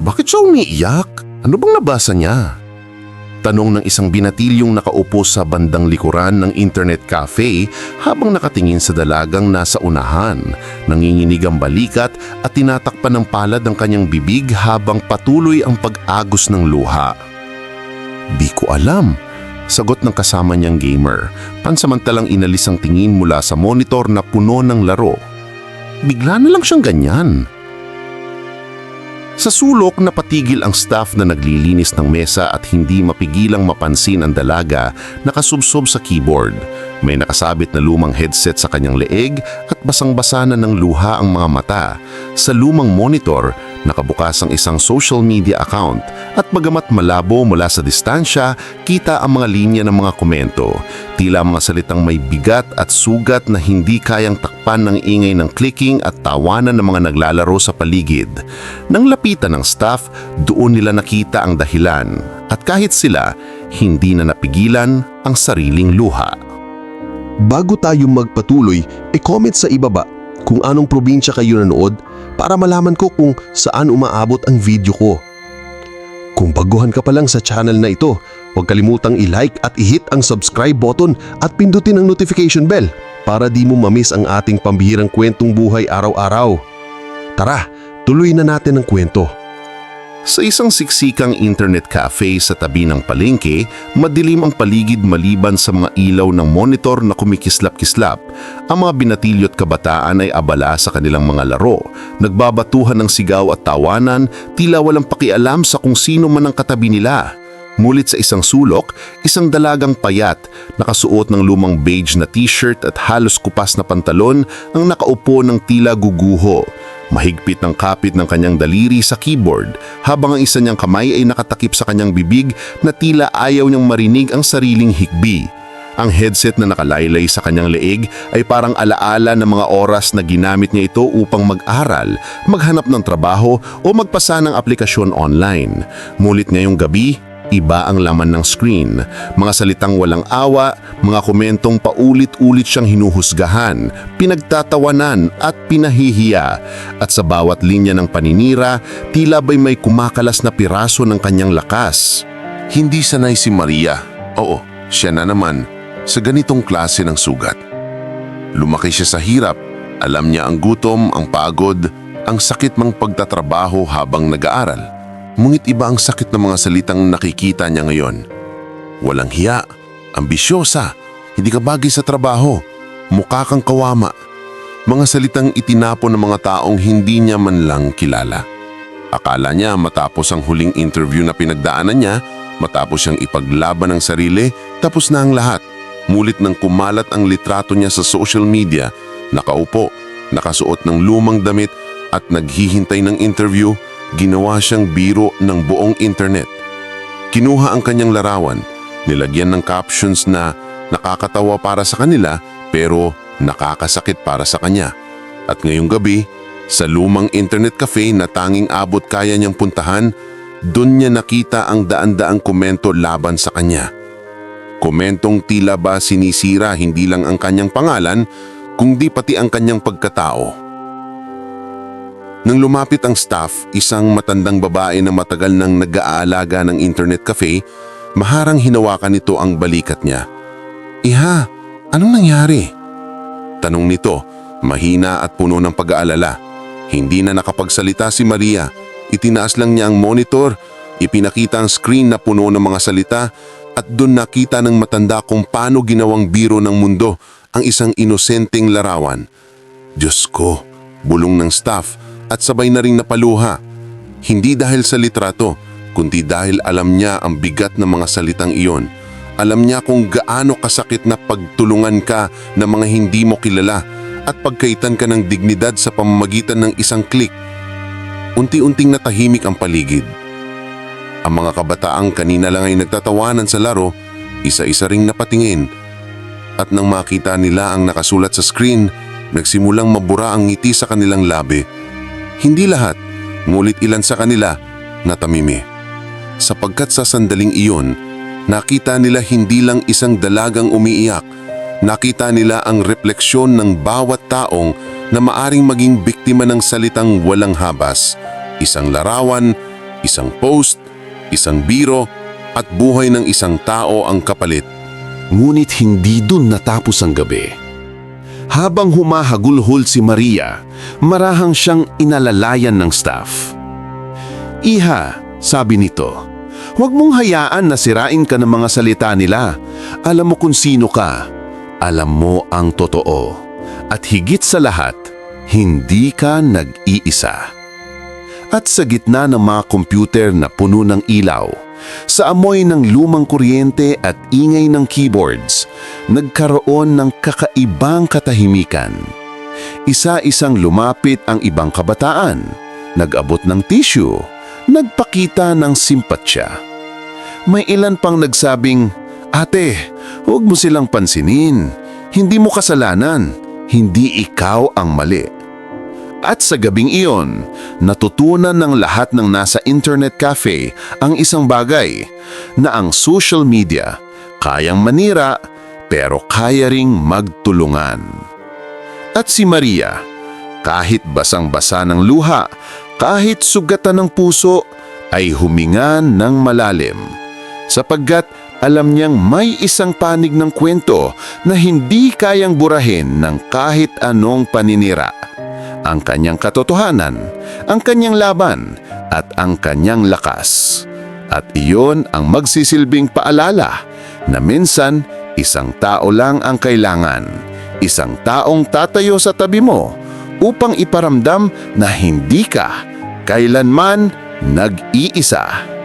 Bakit siya umiiyak? Ano bang nabasa niya? Tanong ng isang binatilyong nakaupo sa bandang likuran ng internet cafe habang nakatingin sa dalagang nasa unahan. Nanginginig ang balikat at tinatakpan ng palad ang kanyang bibig habang patuloy ang pag-agos ng luha. Di ko alam. Sagot ng kasama niyang gamer. Pansamantalang inalis ang tingin mula sa monitor na puno ng laro. Bigla na lang siyang ganyan. Sa sulok, napatigil ang staff na naglilinis ng mesa at hindi mapigilang mapansin ang dalaga nakasubsob sa keyboard. May nakasabit na lumang headset sa kanyang leeg at basang-basa na ng luha ang mga mata. Sa lumang monitor, nakabukas ang isang social media account at bagamat malabo mula sa distansya, kita ang mga linya ng mga komento. Tila mga salitang may bigat at sugat na hindi kayang takpan ng ingay ng clicking at tawanan ng mga naglalaro sa paligid. Nang lapitan ng staff, doon nila nakita ang dahilan at kahit sila, hindi na napigilan ang sariling luha. Bago tayo magpatuloy, e-comment sa ibaba kung anong probinsya kayo nanood para malaman ko kung saan umaabot ang video ko. Kung baguhan ka pa lang sa channel na ito, huwag kalimutang i-like at i-hit ang subscribe button at pindutin ang notification bell para di mo mamiss ang ating pambihirang kwentong buhay araw-araw. Tara, tuloy na natin ang kwento. Sa isang siksikang internet cafe sa tabi ng palengke, madilim ang paligid maliban sa mga ilaw ng monitor na kumikislap-kislap. Ang mga binatilyo at kabataan ay abala sa kanilang mga laro. Nagbabatuhan ng sigaw at tawanan, tila walang pakialam sa kung sino man ang katabi nila. Mulit sa isang sulok, isang dalagang payat, nakasuot ng lumang beige na t-shirt at halos kupas na pantalon ang nakaupo ng tila guguho. Mahigpit ng kapit ng kanyang daliri sa keyboard habang ang isa niyang kamay ay nakatakip sa kanyang bibig na tila ayaw niyang marinig ang sariling hikbi. Ang headset na nakalaylay sa kanyang leeg ay parang alaala ng mga oras na ginamit niya ito upang mag-aral, maghanap ng trabaho o magpasa ng aplikasyon online. Mulit ngayong gabi, Iba ang laman ng screen, mga salitang walang awa, mga komentong paulit-ulit siyang hinuhusgahan, pinagtatawanan at pinahihiya. At sa bawat linya ng paninira, tila ba'y may kumakalas na piraso ng kanyang lakas. Hindi sanay si Maria, oo, siya na naman, sa ganitong klase ng sugat. Lumaki siya sa hirap, alam niya ang gutom, ang pagod, ang sakit mang pagtatrabaho habang nag-aaral. Ngunit iba ang sakit ng mga salitang nakikita niya ngayon. Walang hiya, ambisyosa, hindi ka bagay sa trabaho, mukha kang kawama. Mga salitang itinapon ng mga taong hindi niya man lang kilala. Akala niya matapos ang huling interview na pinagdaanan niya, matapos siyang ipaglaban ng sarili, tapos na ang lahat. Mulit nang kumalat ang litrato niya sa social media, nakaupo, nakasuot ng lumang damit at naghihintay ng interview, ginawa siyang biro ng buong internet. Kinuha ang kanyang larawan, nilagyan ng captions na nakakatawa para sa kanila pero nakakasakit para sa kanya. At ngayong gabi, sa lumang internet cafe na tanging abot kaya niyang puntahan, doon niya nakita ang daan-daang komento laban sa kanya. Komentong tila ba sinisira hindi lang ang kanyang pangalan, kundi pati ang kanyang pagkatao. Nang lumapit ang staff, isang matandang babae na matagal nang nag-aalaga ng internet cafe, maharang hinawakan nito ang balikat niya. Iha, anong nangyari? Tanong nito, mahina at puno ng pag-aalala. Hindi na nakapagsalita si Maria. Itinaas lang niya ang monitor, ipinakita ang screen na puno ng mga salita at doon nakita ng matanda kung paano ginawang biro ng mundo ang isang inosenteng larawan. Diyos ko, bulong ng staff at sabay na ring napaluha. Hindi dahil sa litrato, kundi dahil alam niya ang bigat ng mga salitang iyon. Alam niya kung gaano kasakit na pagtulungan ka ng mga hindi mo kilala at pagkaitan ka ng dignidad sa pamamagitan ng isang klik. Unti-unting natahimik ang paligid. Ang mga kabataang kanina lang ay nagtatawanan sa laro, isa-isa ring napatingin. At nang makita nila ang nakasulat sa screen, nagsimulang mabura ang ngiti sa kanilang labi. Hindi lahat, ngulit ilan sa kanila natamimi. Sapagkat sa sandaling iyon, nakita nila hindi lang isang dalagang umiiyak, nakita nila ang refleksyon ng bawat taong na maaring maging biktima ng salitang walang habas, isang larawan Isang post, isang biro, at buhay ng isang tao ang kapalit. Ngunit hindi dun natapos ang gabi. Habang humahagulhol si Maria, marahang siyang inalalayan ng staff. Iha, sabi nito, huwag mong hayaan na sirain ka ng mga salita nila. Alam mo kung sino ka. Alam mo ang totoo. At higit sa lahat, hindi ka nag-iisa. At sa gitna ng mga computer na puno ng ilaw, sa amoy ng lumang kuryente at ingay ng keyboards, nagkaroon ng kakaibang katahimikan. Isa-isang lumapit ang ibang kabataan, nag-abot ng tissue, nagpakita ng simpatsya. May ilan pang nagsabing, Ate, huwag mo silang pansinin. Hindi mo kasalanan. Hindi ikaw ang mali. At sa gabing iyon, natutunan ng lahat ng nasa internet cafe ang isang bagay na ang social media kayang manira pero kaya ring magtulungan. At si Maria, kahit basang-basa ng luha, kahit sugatan ng puso, ay huminga ng malalim. Sapagkat alam niyang may isang panig ng kwento na hindi kayang burahin ng kahit anong paninira. Ang kanyang katotohanan, ang kanyang laban, at ang kanyang lakas. At iyon ang magsisilbing paalala na minsan isang tao lang ang kailangan. Isang taong tatayo sa tabi mo upang iparamdam na hindi ka kailanman nag-iisa.